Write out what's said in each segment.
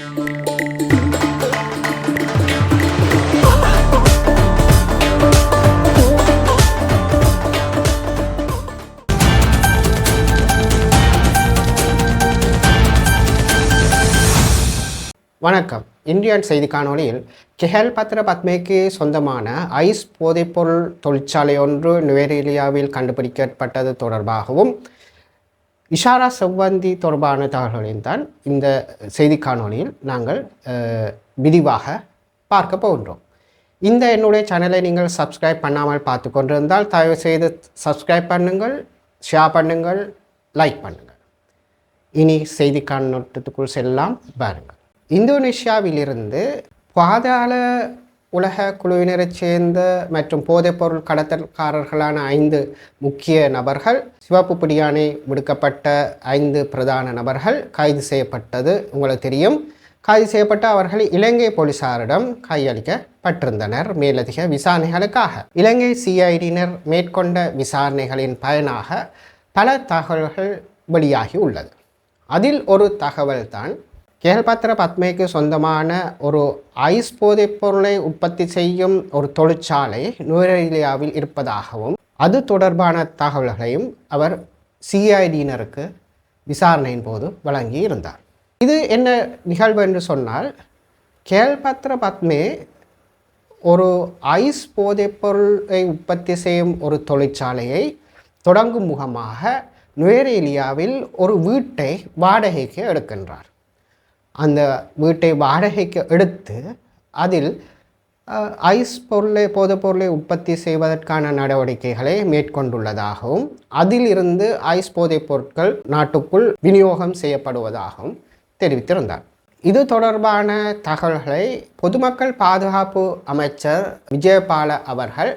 வணக்கம். இந்தியன் செய்தி காணொளியில் கெஹல் பத்ர பத்மேக்கு சொந்தமான ஐஸ் போதைப்பொருள் தொழிற்சாலை ஒன்று நுவேரேலியாவில் கண்டுபிடிக்கப்பட்டது தொடர்பாகவும் இஷாரா செவ்வந்தி தொடர்பான தகவல்களையும் தான் இந்த செய்தி காணொளியில் நாங்கள் விரிவாக பார்க்க போகின்றோம். இந்த என்னுடைய சேனலை நீங்கள் சப்ஸ்கிரைப் பண்ணாமல் பார்த்து கொண்டிருந்தால் தயவு செய்து சப்ஸ்கிரைப் பண்ணுங்கள் ஷேர் பண்ணுங்கள் லைக் பண்ணுங்கள். இனி செய்தி காணொட்டத்துக்குள் செல்லலாம். பாருங்கள். இந்தோனேஷியாவிலிருந்து பாதாள உலக குழுவினரைச் சேர்ந்த மற்றும் போதைப்பொருள் கடத்தல்காரர்களான ஐந்து முக்கிய நபர்கள் சிவப்பு பிடியானை விடுக்கப்பட்ட ஐந்து பிரதான நபர்கள் கைது செய்யப்பட்டது. உங்களுக்கு தெரியும். கைது செய்யப்பட்ட அவர்கள் இலங்கை போலீசாரிடம் கையளிக்கப்பட்டிருந்தனர். மேலதிக விசாரணைகளுக்காக. இலங்கை சிஐடியினர் மேற்கொண்ட விசாரணைகளின் பயனாக பல தகவல்கள் வெளியாகி உள்ளது. அதில் ஒரு தகவல் தான் கேள்பாத்திர பத்மேக்கு சொந்தமான ஒரு ஐஸ் போதைப் பொருளை உற்பத்தி செய்யும் ஒரு தொழிற்சாலை நுவரேலியாவில் இருப்பதாகவும் அது தொடர்பான தகவல்களையும் அவர் சிஐடியினருக்கு விசாரணையின் போது வழங்கி இருந்தார் இது என்ன நிகழ்வு என்று சொன்னால் கேள்பத்திர பத்மே ஒரு ஐஸ் போதைப்பொருளை உற்பத்தி செய்யும் ஒரு தொழிற்சாலையை தொடங்கும் முகமாக நுவரேலியாவில் ஒரு வீட்டை வாடகைக்கு எடுக்கின்றார். அந்த வீட்டை வாடகைக்கு எடுத்து அதில் ஐஸ் பொருளை போதைப் பொருளை உற்பத்தி செய்வதற்கான நடவடிக்கைகளை மேற்கொண்டுள்ளதாகவும் அதிலிருந்து ஐஸ் போதைப் பொருட்கள் நாட்டுக்குள் விநியோகம் செய்யப்படுவதாகவும் தெரிவித்திருந்தார். இது தொடர்பான தகவல்களை பொதுமக்கள் பாதுகாப்பு அமைச்சர் விஜயபால அவர்கள்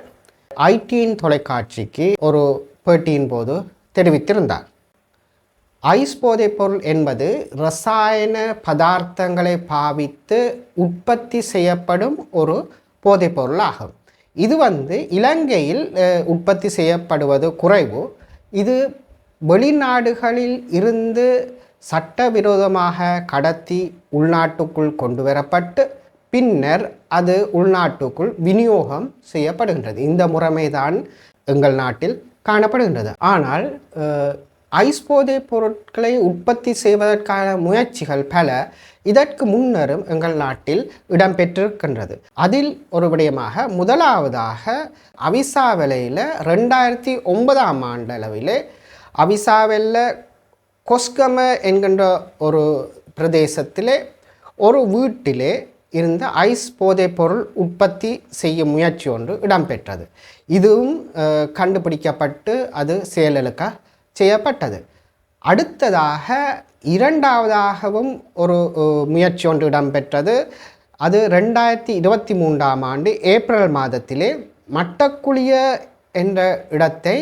ஐடியின் தொலைக்காட்சிக்கு ஒரு பேட்டியின் போது தெரிவித்திருந்தார். ஐஸ் போதைப்பொருள் என்பது ரசாயன பதார்த்தங்களை பாவித்து உற்பத்தி செய்யப்படும் ஒரு போதைப்பொருள் ஆகும் இது வந்து இலங்கையில் உற்பத்தி செய்யப்படுவது குறைவு. இது வெளிநாடுகளில் இருந்து சட்டவிரோதமாக கடத்தி உள்நாட்டுக்குள் கொண்டு வரப்பட்டு பின்னர் அது உள்நாட்டுக்குள் விநியோகம் செய்யப்படுகின்றது. இந்த முறைமைதான் எங்கள் நாட்டில் காணப்படுகின்றது. ஆனால் ஐஸ் போதைப் பொருட்களை உற்பத்தி செய்வதற்கான முயற்சிகள் பல இதற்கு முன்னரும் எங்கள் நாட்டில் இடம்பெற்றிருக்கின்றது. அதில் ஒரு விடயமாக முதலாவதாக அவிசாவலையில் ரெண்டாயிரத்தி ஒன்பதாம் ஆண்டளவிலே அவிசாவெல்ல கொஸ்கம என்கின்ற ஒரு பிரதேசத்திலே ஒரு வீட்டிலே இருந்த ஐஸ் போதை பொருள் உற்பத்தி செய்யும் முயற்சி ஒன்று இடம்பெற்றது. இதுவும் கண்டுபிடிக்கப்பட்டு அது செயலிழக்க செய்யப்பட்டது. அடுத்ததாக இரண்டாவதாகவும் ஒரு முயற்சி ஒன்று இடம்பெற்றது. அது ரெண்டாயிரத்தி இருபத்தி மூன்றாம் ஆண்டு ஏப்ரல் மாதத்திலே மட்டக்குழிய என்ற இடத்தை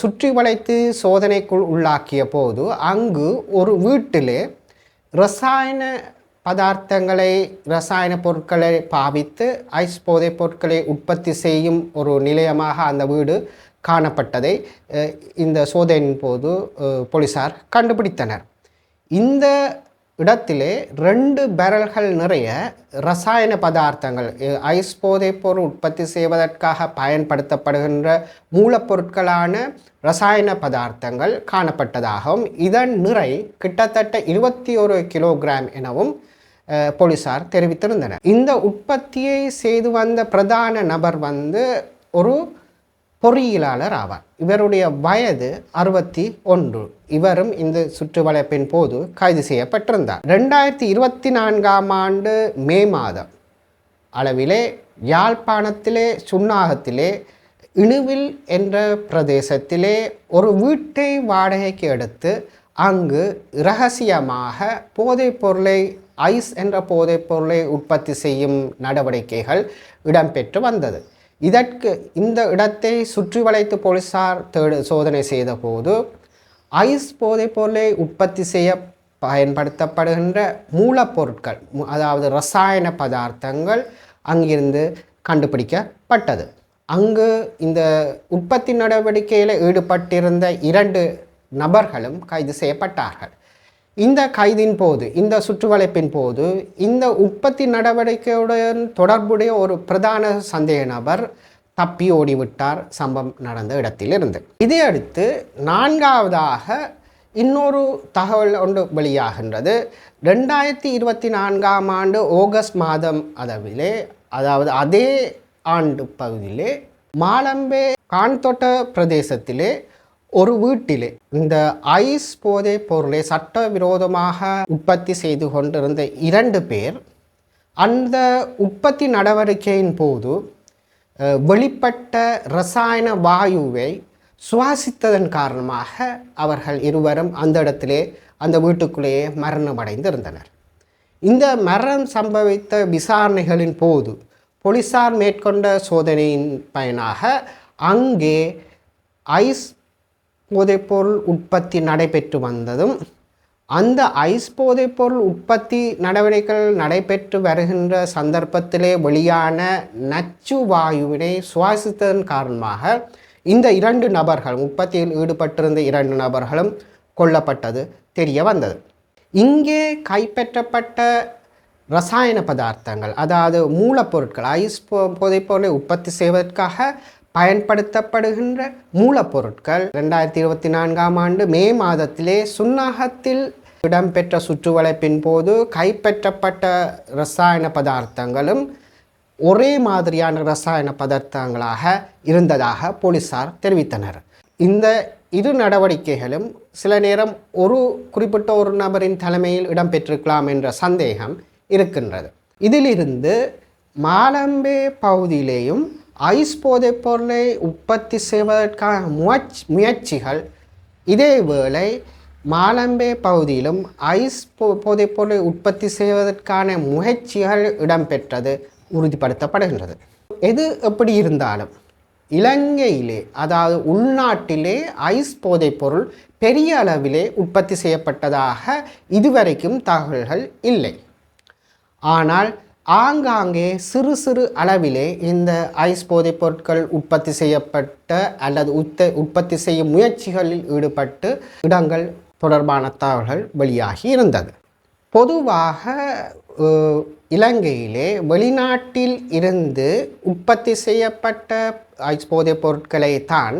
சுற்றி வளைத்து சோதனைக்குள் உள்ளாக்கிய போது அங்கு ஒரு வீட்டிலே ரசாயன பதார்த்தங்களை ரசாயன பொருட்களை பாவித்து ஐஸ் போதைப் பொருட்களை உற்பத்தி செய்யும் ஒரு நிலையமாக அந்த வீடு காணப்பட்டதை இந்த சோதனையின் போது போலீஸார் கண்டுபிடித்தனர். இந்த இடத்திலே ரெண்டு பேரல்கள் நிறைய ரசாயன பதார்த்தங்கள் ஐஸ் போதைப் பொருள் உற்பத்தி செய்வதற்காக பயன்படுத்தப்படுகின்ற மூலப்பொருட்களான ரசாயன பதார்த்தங்கள் காணப்பட்டதாகவும் இதன் நிறை கிட்டத்தட்ட இருபத்தி ஒரு கிலோகிராம் எனவும் போலீஸார் போலீசார் தெரிவித்திருந்தனர். இந்த உற்பத்தியை செய்து வந்த பிரதான நபர் வந்து ஒரு பொறியியலாளர் ஆவார். இவருடைய வயது அறுபத்தி ஒன்று. இவரும் இந்த சுற்றுவளைப்பின் போது கைது செய்யப்பட்டிருந்தார். ரெண்டாயிரத்தி இருபத்தி நான்காம் ஆண்டு மே மாதம் அளவிலே யாழ்ப்பாணத்திலே சுன்னாகத்திலே இணுவில் என்ற பிரதேசத்திலே ஒரு வீட்டை வாடகைக்கு எடுத்து அங்கு இரகசியமாக போதைப் பொருளை ஐஸ் என்ற போதைப் பொருளை உற்பத்தி செய்யும் நடவடிக்கைகள் இடம்பெற்று வந்தது. இதற்கு இந்த இடத்தை சுற்றி வளைத்து போலீசார் தேடு சோதனை செய்தபோது ஐஸ் போதைப் பொருளை உற்பத்தி செய்ய பயன்படுத்தப்படுகின்ற மூலப்பொருட்கள் அதாவது ரசாயன பதார்த்தங்கள் அங்கிருந்து கண்டுபிடிக்கப்பட்டது. அங்கு இந்த உற்பத்தி நடவடிக்கையில் ஈடுபட்டிருந்த இரண்டு நபர்களும் கைது செய்யப்பட்டார்கள். இந்த கைதின் போது இந்த சுற்றுவளைப்பின் போது இந்த உற்பத்தி நடவடிக்கையுடன் தொடர்புடைய ஒரு பிரதான சந்தேக நபர் தப்பி ஓடிவிட்டார் சம்பவம் நடந்த இடத்திலிருந்து. இதையடுத்து நான்காவதாக இன்னொரு தகவல் ஒன்று வெளியாகின்றது. ரெண்டாயிரத்தி இருபத்தி நான்காம் ஆண்டு ஆகஸ்ட் மாதம் அளவிலே அதாவது அதே ஆண்டு பகுதியிலே மாலம்பே கான்தோட்ட பிரதேசத்திலே ஒரு வீட்டிலே இந்த ஐஸ் போதைப் பொருளை சட்டவிரோதமாக உற்பத்தி செய்து கொண்டிருந்த இரண்டு பேர் அந்த உற்பத்தி நடவடிக்கையின் போது வெளிப்பட்ட ரசாயன வாயுவை சுவாசித்ததன் காரணமாக அவர்கள் இருவரும் அந்த இடத்திலே அந்த வீட்டுக்குள்ளேயே மரணமடைந்திருந்தனர். இந்த மரணம் சம்பவித்த விசாரணைகளின் போது போலீசார் மேற்கொண்ட சோதனையின் பயனாக அங்கே ஐஸ் போதைப்பொருள் உற்பத்தி நடைபெற்று வந்ததும் அந்த ஐஸ் போதைப்பொருள் உற்பத்தி நடவடிக்கைகள் நடைபெற்று வருகின்ற சந்தர்ப்பத்திலே வெளியான நச்சு வாயுவினை சுவாசித்ததன் காரணமாக இந்த இரண்டு நபர்கள் உற்பத்தியில் ஈடுபட்டிருந்த இரண்டு நபர்களும் கொல்லப்பட்டது தெரிய வந்தது. இங்கே கைப்பற்றப்பட்ட ரசாயன பதார்த்தங்கள் அதாவது மூலப்பொருட்கள் ஐஸ் போ போதைப்பொருளை உற்பத்தி செய்வதற்காக பயன்படுத்தப்படுகின்ற மூலப்பொருட்கள். ரெண்டாயிரத்தி இருபத்தி நான்காம் ஆண்டு மே மாதத்திலே சுன்னாகத்தில் இடம்பெற்ற சுற்றுவளைப்பின் போது கைப்பற்றப்பட்ட ரசாயன பதார்த்தங்களும் ஒரே மாதிரியான ரசாயன பதார்த்தங்களாக இருந்ததாக போலீசார் தெரிவித்தனர். இந்த இரு நடவடிக்கைகளும் சில நேரம் ஒரு குறிப்பிட்ட ஒரு நபரின் தலைமையில் இடம்பெற்றிருக்கலாம் என்ற சந்தேகம் இருக்கின்றது. இதிலிருந்து மாலம்பே பகுதியிலேயும் ஐஸ் போதைப் பொருளை உற்பத்தி செய்வதற்கான முயற்சி முயற்சிகள் இதேவேளை மாலம்பே பகுதியிலும் ஐஸ் போ போதைப் பொருளை உற்பத்தி செய்வதற்கான முயற்சிகள் இடம்பெற்றது உறுதிப்படுத்தப்படுகின்றது. எது எப்படி இருந்தாலும் இலங்கையிலே அதாவது உள்நாட்டிலே ஐஸ் போதைப் பொருள் பெரிய அளவிலே உற்பத்தி செய்யப்பட்டதாக இதுவரைக்கும் தகவல்கள் இல்லை. ஆனால் ஆங்காங்கே சிறு சிறு அளவிலே இந்த ஐஸ் போதைப் பொருட்கள் உற்பத்தி செய்யப்பட்ட அல்லது உத்த உற்பத்தி செய்யும் முயற்சிகளில் ஈடுபட்டு இடங்கள் தொடர்பான தகவல்கள் வெளியாகி இருந்தது. பொதுவாக இலங்கையிலே வெளிநாட்டில் இருந்து உற்பத்தி செய்யப்பட்ட ஐஸ் போதைப் பொருட்களை தான்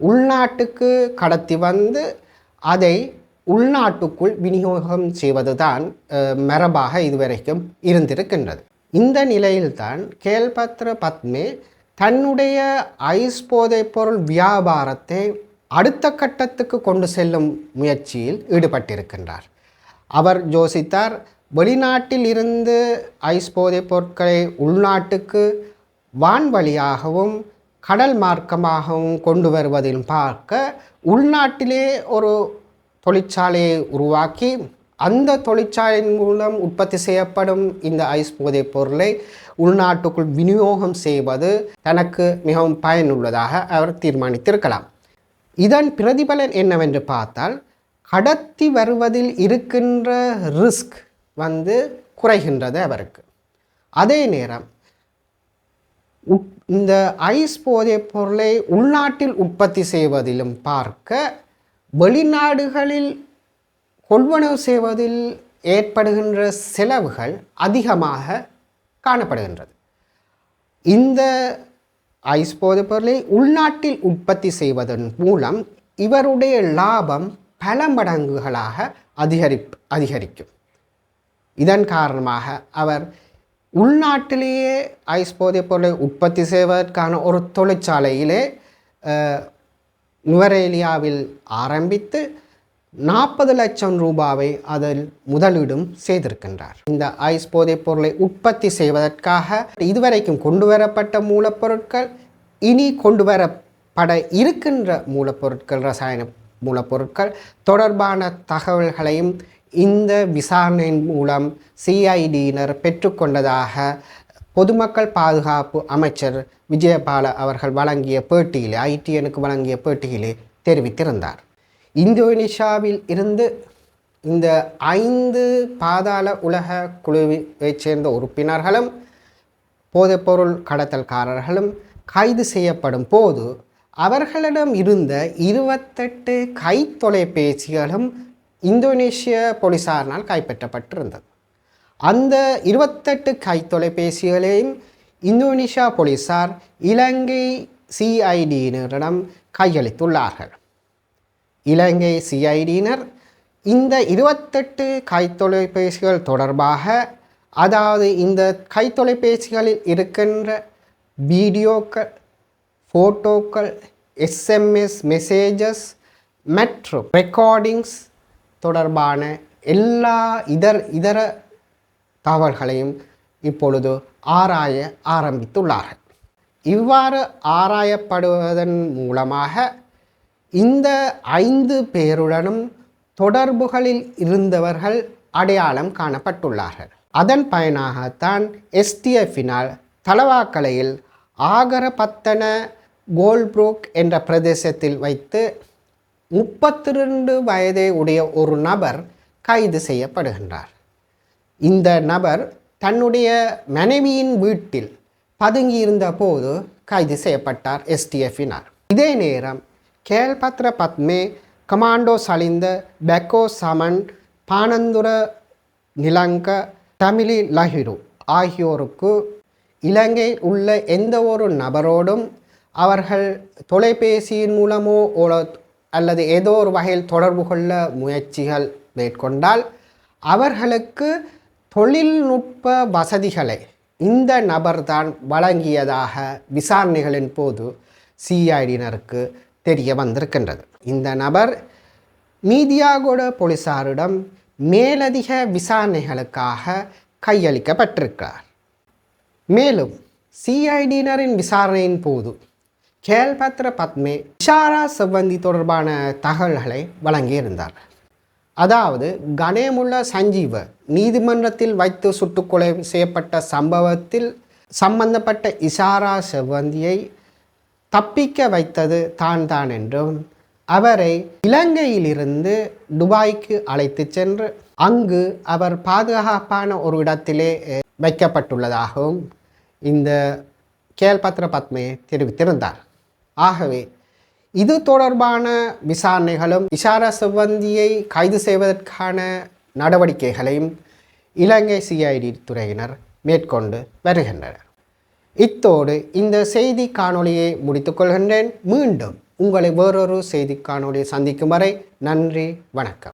உள்நாட்டுக்கு கடத்தி வந்து அதை உள்நாட்டுக்குள் விநியோகம் செய்வதுதான் மரபாக இதுவரைக்கும் இருந்திருக்கின்றது. இந்த நிலையில்தான் கேல்பத்ர பத்மே தன்னுடைய ஐஸ் போதைப் பொருள் வியாபாரத்தை அடுத்த கட்டத்துக்கு கொண்டு செல்லும் முயற்சியில் ஈடுபட்டிருக்கின்றார். அவர் யோசித்தார் வெளிநாட்டில் இருந்து ஐஸ் போதைப் பொருட்களை உள்நாட்டுக்கு வான்வழியாகவும் கடல் மார்க்கமாகவும் கொண்டு வருவதிலும் பார்க்க உள்நாட்டிலே ஒரு தொழிற்சாலையை உருவாக்கி அந்த தொழிற்சாலையின் மூலம் உற்பத்தி செய்யப்படும் இந்த ஐஸ் போதைப் பொருளை உள்நாட்டுக்குள் விநியோகம் செய்வது தனக்கு மிகவும் பயனுள்ளதாக அவர் தீர்மானித்திருக்கலாம். இதன் பிரதிபலன் என்னவென்று பார்த்தால் கடத்தி வருவதில் இருக்கின்ற ரிஸ்க் வந்து குறைகின்றது அவருக்கு. அதே நேரம் உட்- இந்த ஐஸ் போதைப் பொருளை உள்நாட்டில் உற்பத்தி செய்வதிலும் பார்க்க வெளிநாடுகளில் கொள்வனவு செய்வதில் ஏற்படுகின்ற செலவுகள் அதிகமாக காணப்படுகின்றது. இந்த ஐஸ் போதைப் பொருளை உள்நாட்டில் உற்பத்தி செய்வதன் மூலம் இவருடைய லாபம் பல மடங்குகளாக அதிகரி அதிகரிக்கும். இதன் காரணமாக அவர் உள்நாட்டிலேயே ஐஸ் போதைப் பொருளை உற்பத்தி செய்வதற்கான ஒரு தொழிற்சாலையிலே நுவரேலியாவில் ஆரம்பித்து நாற்பது லட்சம் ரூபாவை அதில் முதலீடும் செய்திருக்கின்றார். இந்த ஐஸ் போதைப் பொருளை உற்பத்தி செய்வதற்காக இதுவரைக்கும் கொண்டு வரப்பட்ட மூலப்பொருட்கள் இனி கொண்டு வரப்பட இருக்கின்ற மூலப்பொருட்கள் ரசாயன மூலப்பொருட்கள் தொடர்பான தகவல்களையும் இந்த விசாரணையின் மூலம் சிஐடியினர் பெற்றுக்கொண்டதாக பொதுமக்கள் பாதுகாப்பு அமைச்சர் விஜயபால அவர்கள் வழங்கிய பேட்டியிலே ஐடிஎனுக்கு வழங்கிய பேட்டியிலே தெரிவித்திருந்தார். இந்தோனேஷியாவில் இருந்து இந்த ஐந்து பாதாள உலக குழுவைச் சேர்ந்த உறுப்பினர்களும் போதைப்பொருள் கடத்தல்காரர்களும் கைது செய்யப்படும் போது அவர்களிடம் இருந்த இருபத்தெட்டு கை தொலைபேசிகளும் இந்தோனேஷிய போலீசாரினால் கைப்பற்றப்பட்டிருந்தது. அந்த இருபத்தெட்டு கைத்தொலைபேசிகளையும் இந்தோனேஷியா போலீசார் இலங்கை சிஐடியினரிடம் கையளித்துள்ளார்கள். இலங்கை சிஐடியினர் இந்த இருபத்தெட்டு கைத்தொலைபேசிகள் தொடர்பாக அதாவது இந்த கைத்தொலைபேசிகளில் இருக்கின்ற வீடியோக்கள் ஃபோட்டோக்கள் எஸ்எம்எஸ் மெசேஜஸ் மற்றும் ரெக்கார்டிங்ஸ் தொடர்பான எல்லா இதர் இதர தகவல்களையும் இப்பொழுது ஆராய ஆரம்பித்துள்ளார்கள். இவ்வாறு ஆராயப்படுவதன் மூலமாக இந்த ஐந்து பேருடனும் தொடர்புகளில் இருந்தவர்கள் அடையாளம் காணப்பட்டுள்ளார்கள். அதன் பயனாகத்தான் எஸ்டிஎஃபினால் தலவாக்கலையில் ஆகரபத்தன கோல்ப்ரூக் என்ற பிரதேசத்தில் வைத்து முப்பத்தி ரெண்டு வயதை உடைய ஒரு நபர் கைது செய்யப்படுகின்றார். இந்த நபர் தன்னுடைய மனைவியின் வீட்டில் பதுங்கியிருந்த போது கைது செய்யப்பட்டார் எஸ்டிஎஃபினார் இதே நேரம் கேல்பத்ர பத்மே கமாண்டோ சலிந்த பெக்கோ சமன் பானந்துர நிலங்க தமிழி லஹிரு ஆகியோருக்கு இலங்கையில் உள்ள எந்த ஒரு நபரோடும் அவர்கள் தொலைபேசியின் மூலமோ அல்லது ஏதோ ஒரு வகையில் தொடர்பு கொள்ள முயற்சிகள் மேற்கொண்டால் அவர்களுக்கு தொழில்நுட்ப வசதிகளை இந்த நபர்தான் வழங்கியதாக விசாரணைகளின் போது சிஐடியினருக்கு தெரிய வந்திருக்கின்றது. இந்த நபர் மீதியாகோட போலீசாரிடம் மேலதிக விசாரணைகளுக்காக கையளிக்கப்பட்டிருக்கிறார். மேலும் சிஐடியினரின் விசாரணையின் போது கேல்பத்ர பத்மே இஷாரா செவ்வந்தி தொடர்பான தகவல்களை வழங்கியிருந்தார். அதாவது கணேமுள்ள சஞ்சீவ நீதிமன்றத்தில் வைத்து சுட்டுக்கொலை செய்யப்பட்ட சம்பவத்தில் சம்பந்தப்பட்ட இசாரா செவ்வந்தியை தப்பிக்க வைத்தது தான் தான் என்றும் அவரை இலங்கையிலிருந்து துபாய்க்கு அழைத்து சென்று அங்கு அவர் பாதுகாப்பான ஒரு இடத்திலே வைக்கப்பட்டுள்ளதாகவும் இந்த கேல்பத்ர பத்மே தெரிவித்திருந்தார். ஆகவே இது தொடர்பான விசாரணைகளும் இஷாரா செவ்வந்தியை கைது செய்வதற்கான நடவடிக்கைகளையும் இலங்கை சிஐடி துறையினர் மேற்கொண்டு வருகின்றனர். இத்தோடு இந்த செய்தி காணொளியை முடித்துக்கொள்கின்றேன் மீண்டும் உங்களை வேறொரு செய்தி காணொளியை சந்திக்கும் வரை நன்றி வணக்கம்.